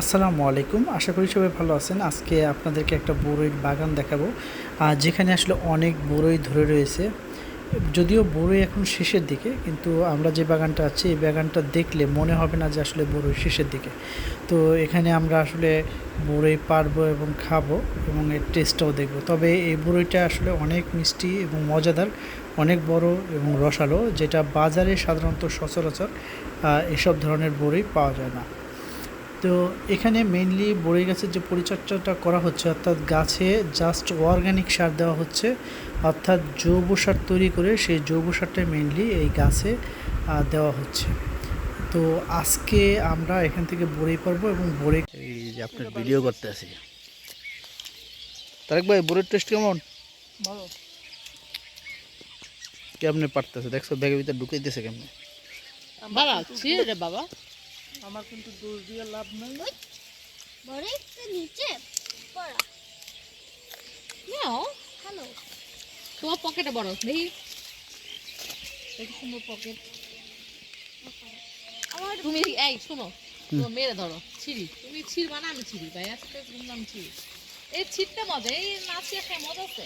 আসসালামু আলাইকুম। আশা করি সবাই ভালো আছেন। আজকে আপনাদেরকে একটা বড়ইয়ের বাগান দেখাবো। আর যেখানে আসলে অনেক বড়ই ধরে রয়েছে। যদিও বড়ই এখন শেষের দিকে, কিন্তু আমরা যে বাগানটা আছে, এই বাগানটা দেখলে মনে হবে না যে আসলে বড়ই শেষের দিকে। তো এখানে আমরা আসলে বড়ই পারব এবং খাব এবং এর টেস্টটাও দেখব। তবে এই বড়ইটা আসলে অনেক মিষ্টি এবং মজাদার, অনেক বড় এবং রসালো, যেটা বাজারে সাধারণত সচরাচর এসব ধরনের বড়ই পাওয়া যায় না। তো এখানে মেইনলি বড়ই গাছের যে পরিচর্যাটা করা হচ্ছে অর্থাৎ গাছে জাস্ট অর্গানিক সার দেওয়া হচ্ছে অর্থাৎ জৈব সার তৈরি করে সেই জৈব সারটা মেনলি এই গাছে দেওয়া হচ্ছে। তো আজকে আমরা এখান থেকে বড়ি পারব এবং বড়ি এই যে আপনার ভিডিও করতে আছি। তারেক ভাই বুড়োর টেস্ট কেমন? ভালো। কেমনে পারতেছে? দেখছ ব্যাগের ভিতরে ঢুকাইতেছে কেমনে? বাবা বাবা। আমার কিন্তু দোষ দিয়ে লাভ নেই। বড় একটু নিচে পড়া। নাও। হ্যালো তোমার পকেটে বড়। দেখি। দেখি সুন্দর পকেট আমার তুমি এই শোনো। তোমার মেরে ধরো। ছিড়ি। তুমি ছিড়বা না আমি ছিড়ি। ভাই আজকে শুনলাম ছিড়ি। এই ছিটটা মজা এই নাচিয়ে খাই মজা আছে।